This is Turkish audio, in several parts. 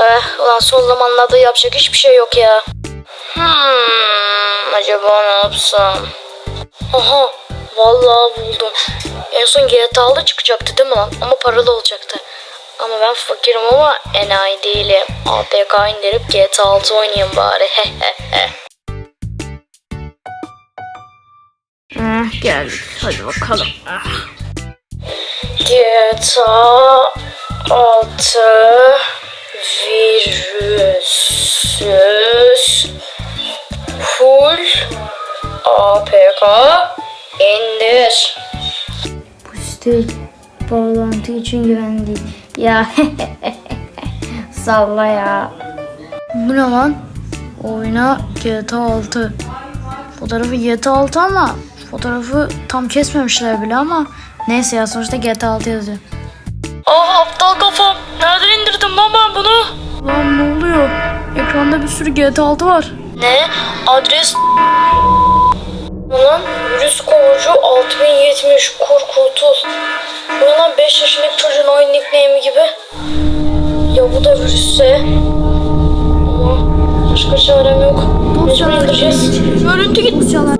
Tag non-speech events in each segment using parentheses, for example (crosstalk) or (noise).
Eh, ulan son zamanlarda yapacak hiçbir şey yok ya. Hmm, acaba ne yapsam? Aha, vallahi buldum. En son GTA 6 çıkacaktı değil mi lan? Ama paralı olacaktı. Ama ben fakirim ama enayi değilim. APK indirip GTA 6 oynayayım bari. Eh, (laughs) geldik. Hadi bakalım. Ah. GTA 6 virüsüz full APK indir. Bu site bağlantı için güvenli. Ya (laughs) salla ya. Bu ne lan? Oyna GTA 6. Fotoğrafı GTA 6 ama fotoğrafı tam kesmemişler bile ama neyse ya sonuçta GTA 6 yazıyor. Ah aptal kafam. Nereden indirdim lan ben bunu? Lan ne oluyor? Ekranda bir sürü GTA 6 var. Ne? Adres... Ulan virüs kovucu 6070 kur kurtul. Bu lan 5 yaşındaki çocuğun oyun nickname'i gibi. Ya bu da virüsse. Ama başka çarem yok. Mecbur indireceğiz. Görüntü gitmiş yalan.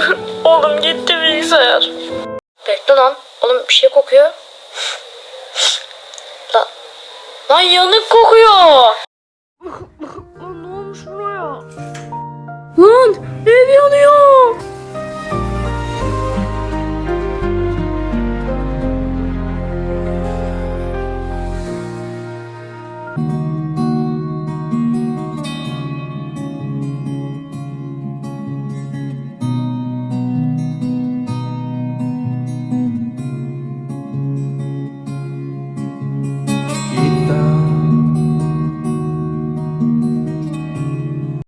(laughs) Oğlum gitti bilgisayar. Bekle lan. Oğlum bir şey kokuyor. La, lan yanık kokuyor. lan ne olmuş buraya? Lan ev yanıyor.